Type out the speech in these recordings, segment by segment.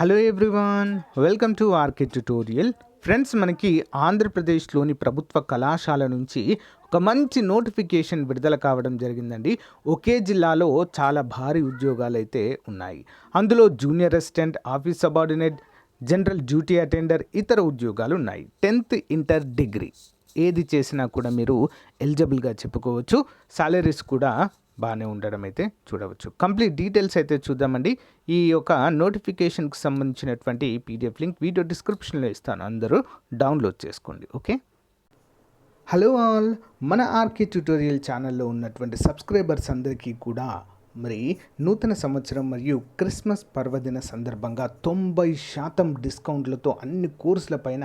Hello everyone welcome to RK tutorial. Friends మనకి ఆంధ్రప్రదేశ్లోని ప్రభుత్వ కళాశాల నుంచి ఒక మంచి నోటిఫికేషన్ విడుదల కావడం జరిగిందండి. ఒకే జిల్లాలో చాలా భారీ ఉద్యోగాలు అయితే ఉన్నాయి. అందులో junior assistant office subordinate general duty attender ఇతర ఉద్యోగాలు ఉన్నాయి. Tenth inter degree. ఏది చేసినా కూడా మీరు ఎలిజిబుల్గా చెప్పుకోవచ్చు. సాలరీస్ కూడా బాగానే ఉండడం అయితే చూడవచ్చు. కంప్లీట్ డీటెయిల్స్ అయితే చూద్దామండి. ఈ యొక్క నోటిఫికేషన్కి సంబంధించినటువంటి పీడిఎఫ్ లింక్ వీడియో డిస్క్రిప్షన్లో ఇస్తాను. అందరూ డౌన్లోడ్ చేసుకోండి. ఓకే? Hello all. మన ఆర్కే ట్యూటోరియల్ ఛానల్లో ఉన్నటువంటి సబ్స్క్రైబర్స్ అందరికీ కూడా మరి నూతన సంవత్సరం మరియు క్రిస్మస్ పర్వదిన సందర్భంగా తొంభై శాతం డిస్కౌంట్లతో అన్ని కోర్సులపైన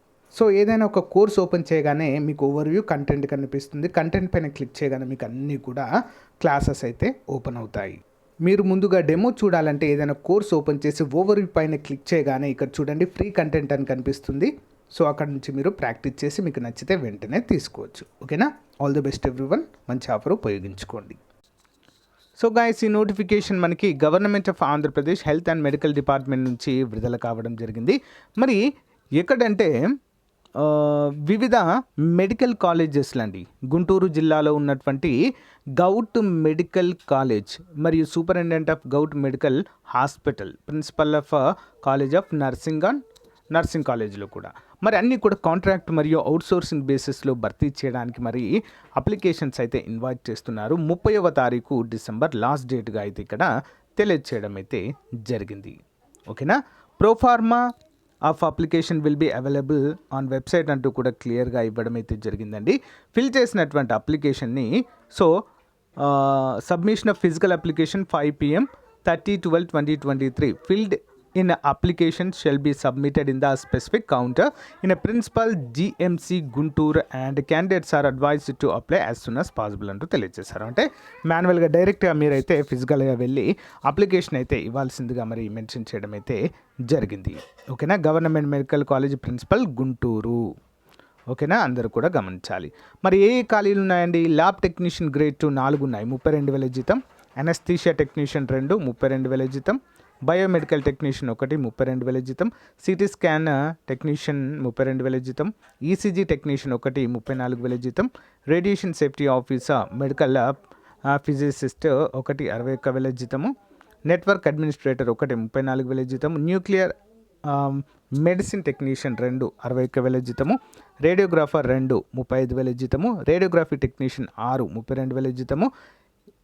సో ఏదైనా ఒక కోర్స్ ఓపెన్ చేయగానే మీకు ఓవర్వ్యూ కంటెంట్ కనిపిస్తుంది. కంటెంట్ పైన క్లిక్ చేయగానే మీకు అన్నీ కూడా క్లాసెస్ అయితే ఓపెన్ అవుతాయి. మీరు ముందుగా డెమో చూడాలంటే ఏదైనా కోర్స్ ఓపెన్ చేసి ఓవర్వ్యూ పైన క్లిక్ చేయగానే ఇక్కడ చూడండి ఫ్రీ కంటెంట్ అని కనిపిస్తుంది. సో అక్కడ నుంచి మీరు ప్రాక్టీస్ చేసి మీకు నచ్చితే వెంటనే తీసుకోవచ్చు. ఓకేనా? All the best everyone. మంచి ఆఫర్ ఉపయోగించుకోండి. సో గాయస్ ఈ నోటిఫికేషన్ మనకి government of Andhra Pradesh health and medical department నుంచి విడుదల కావడం జరిగింది. మరి ఎక్కడంటే వివిధ మెడికల్ కాలేజెస్లు అండి గుంటూరు జిల్లాలో ఉన్నటువంటి గౌట్ మెడికల్ కాలేజ్ మరియు superintendent of govt medical hospital principal of college of nursing and nursing కాలేజ్లో కూడా. మరి అన్నీ కూడా కాంట్రాక్ట్ మరియు అవుట్సోర్సింగ్ బేసిస్లో భర్తీ చేయడానికి మరి అప్లికేషన్స్ అయితే ఇన్వైట్ చేస్తున్నారు. ముప్పైవ తారీఖు డిసెంబర్ లాస్ట్ డేట్గా అయితే ఇక్కడ తెలియజేయడం అయితే జరిగింది. ఓకేనా? Proforma of application will be available on website అంటూ కూడా క్లియర్గా ఇవ్వడం అయితే జరిగిందండి. ఫిల్ చేసినటువంటి అప్లికేషన్ని so submission of physical application five PM thirty twelve twenty twenty three filled in application shall be submitted in the specific counter in principal GMC Guntur and candidates are advise to apply as soon as possible అంటూ తెలియజేశారు. అంటే మాన్యువల్గా డైరెక్ట్గా మీరైతే ఫిజికల్గా వెళ్ళి application అయితే ఇవ్వాల్సిందిగా మరి మెన్షన్ చేయడం అయితే జరిగింది. ఓకేనా? Government medical college principal Guntur ఓకేనా? అందరూ కూడా గమనించాలి. మరి ఏ ఏ ఖాళీలు ఉన్నాయండి? ల్యాబ్ టెక్నీషియన్ గ్రేడ్ టూ నాలుగు ఉన్నాయి ముప్పై రెండు వేల జీతం. అనస్థీషియా టెక్నీషియన్ రెండు ముప్పై రెండు వేల జీతం. బయోమెడికల్ టెక్నీషియన్ ఒకటి ముప్పై రెండు వేల జీతం సిటీ స్కాన్ టెక్నీషియన్ ముప్పై రెండు వేల జీతం ఈసీజీ టెక్నీషియన్ ఒకటి ముప్పై నాలుగు వేల జీతం radiation safety officer medical physicist ఒకటి అరవై ఒక్క వేల జీతము నెట్వర్క్ అడ్మినిస్ట్రేటర్ ఒకటి ముప్పై నాలుగు వేల జీతం న్యూక్లియర్ మెడిసిన్ టెక్నీషియన్ రెండు అరవై ఒక్క వేల జీతము రేడియోగ్రాఫర్ రెండు ముప్పై ఐదు వేల జీతము రేడియోగ్రఫీ టెక్నీషియన్ ఆరు ముప్పై రెండు వేల జీతము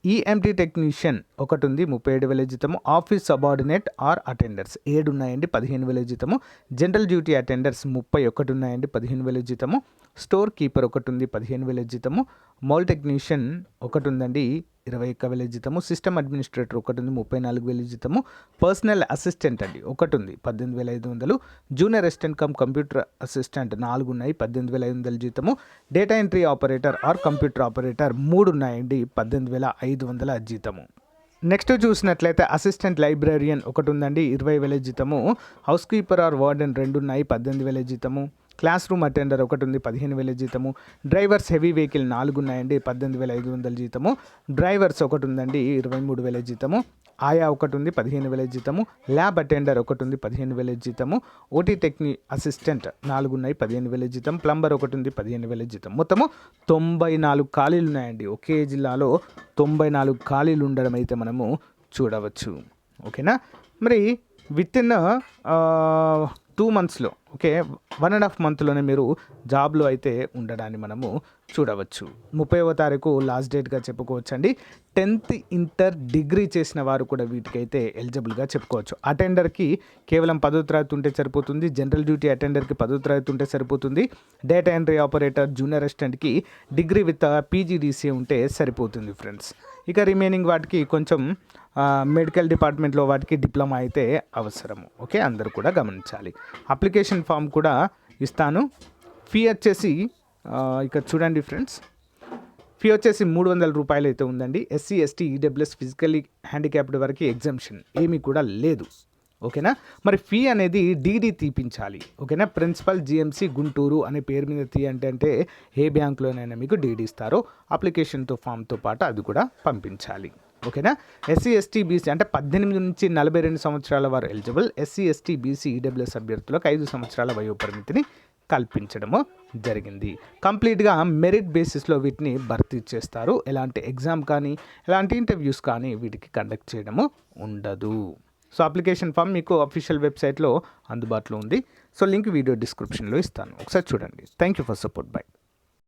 ఈఎంటీ టెక్నీషియన్ ఒకటి ఉంది ముప్పై ఏడు వేల జీతము. ఆఫీస్ సబార్డినేట్ ఆర్ అటెండర్స్ ఏడు ఉన్నాయండి పదిహేను వేల జీతము. జనరల్ డ్యూటీ అటెండర్స్ ముప్పై ఒకటి ఉన్నాయండి పదిహేను వేల జీతము. స్టోర్ కీపర్ ఒకటి ఉంది పదిహేను వేల జీతము. మౌల్ టెక్నీషియన్ ఒకటి ఉందండి ఇరవై ఒక్క వేల జీతము సిస్టమ్ అడ్మినిస్ట్రేటర్ ఒకటి ఉంది ముప్పై నాలుగు వేల జీతము పర్సనల్ అసిస్టెంట్ అండి ఒకటి ఉంది పద్దెనిమిది వేల ఐదు వందలు. Junior assistant cum computer assistant నాలుగు ఉన్నాయి పద్దెనిమిది వేల ఐదు వందల జీతము. Data entry operator or computer operator మూడు ఉన్నాయండి పద్దెనిమిది వేల ఐదు వందల జీతము. నెక్స్ట్ చూసినట్లయితే అసిస్టెంట్ లైబ్రరియన్ ఒకటి ఉందండి ఇరవై వేల జీతము. హౌస్ కీపర్ ఆర్ వార్డెన్ రెండు ఉన్నాయి పద్దెనిమిది వేల జీతము. క్లాస్ రూమ్ అటెండర్ ఒకటి ఉంది పదిహేను వేల జీతము. డ్రైవర్స్ హెవీ వెహికల్ నాలుగు ఉన్నాయండి పద్దెనిమిది వేల ఐదు వందల జీతము. డ్రైవర్స్ ఒకటి ఉందండి ఇరవై మూడు వేల జీతము. ఆయా ఒకటి ఉంది పదిహేను వేల జీతము. ల్యాబ్ అటెండర్ ఒకటి ఉంది పదిహేను వేల జీతము. ఓటీ టెక్ని అసిస్టెంట్ నాలుగు ఉన్నాయి పదిహేను వేల జీతం ప్లంబర్ ఒకటి ఉంది పదిహేను వేల జీతం మొత్తము తొంభై నాలుగు ఖాళీలు ఉన్నాయండి. ఒకే జిల్లాలో తొంభై నాలుగు ఖాళీలు ఉండడం అయితే మనము చూడవచ్చు. ఓకేనా? మరి విత్ ఇన్ టూ మంత్స్లో ఓకే వన్ అండ్ హాఫ్ మంత్లోనే మీరు జాబ్లో అయితే ఉండడాన్ని మనము చూడవచ్చు. ముప్పైవ తారీఖు లాస్ట్ డేట్గా చెప్పుకోవచ్చు అండి టెన్త్ ఇంటర్ డిగ్రీ చేసిన వారు కూడా వీటికైతే ఎలిజిబుల్గా చెప్పుకోవచ్చు. అటెండర్కి కేవలం పదో తరగతి ఉంటే సరిపోతుంది. జనరల్ డ్యూటీ అటెండర్కి పదో తరగతి ఉంటే సరిపోతుంది. డేటా ఎంట్రీ ఆపరేటర్ జూనియర్ అసిస్టెంట్కి డిగ్రీ విత్ పీజీడీసీ ఉంటే సరిపోతుంది ఫ్రెండ్స్ ఇక రిమైనింగ్ వాటికి కొంచెం మెడికల్ డిపార్ట్మెంట్లో వాటికి డిప్లొమా అయితే అవసరము. ఓకే? అందరూ కూడా గమనించాలి. అప్లికేషన్ ఫామ్ కూడా ఇస్తాను. ఫీ వచ్చేసి ఇక చూడండి ఫ్రెండ్స్ ఫీ వచ్చేసి మూడు వందల రూపాయలు అయితే ఉందండి. SC ST EWS physically handicapped వరకు ఎగ్జామ్షన్ ఏమీ కూడా లేదు. ఓకేనా? మరి ఫీ అనేది డీడీ తీపించాలి. ఓకేనా? ప్రిన్సిపల్ జిఎంసి గుంటూరు అనే పేరు మీద తీ అంటే అంటే ఏ బ్యాంకులోనైనా మీకు డీడీ ఇస్తారో. అప్లికేషన్తో ఫామ్తో పాటు అది కూడా పంపించాలి. ఓకేనా? ఎస్సీ ఎస్టీ బీసీ అంటే పద్దెనిమిది నుంచి నలభై రెండు సంవత్సరాల వారు eligible. SC ST BC EWS అభ్యర్థులకు ఐదు సంవత్సరాల వయో పరిమితిని కల్పించడము జరిగింది. కంప్లీట్గా మెరిట్ బేసిస్లో వీటిని భర్తీ చేస్తారు. ఎలాంటి ఎగ్జామ్ కానీ ఎలాంటి ఇంటర్వ్యూస్ కానీ వీటికి కండక్ట్ చేయడము ఉండదు. సో అప్లికేషన్ ఫామ్ మీకు అఫీషియల్ వెబ్సైట్లో అందుబాటులో ఉంది. సో లింక్ వీడియో డిస్క్రిప్షన్లో ఇస్తాను. ఒకసారి చూడండి. Thank you for support bye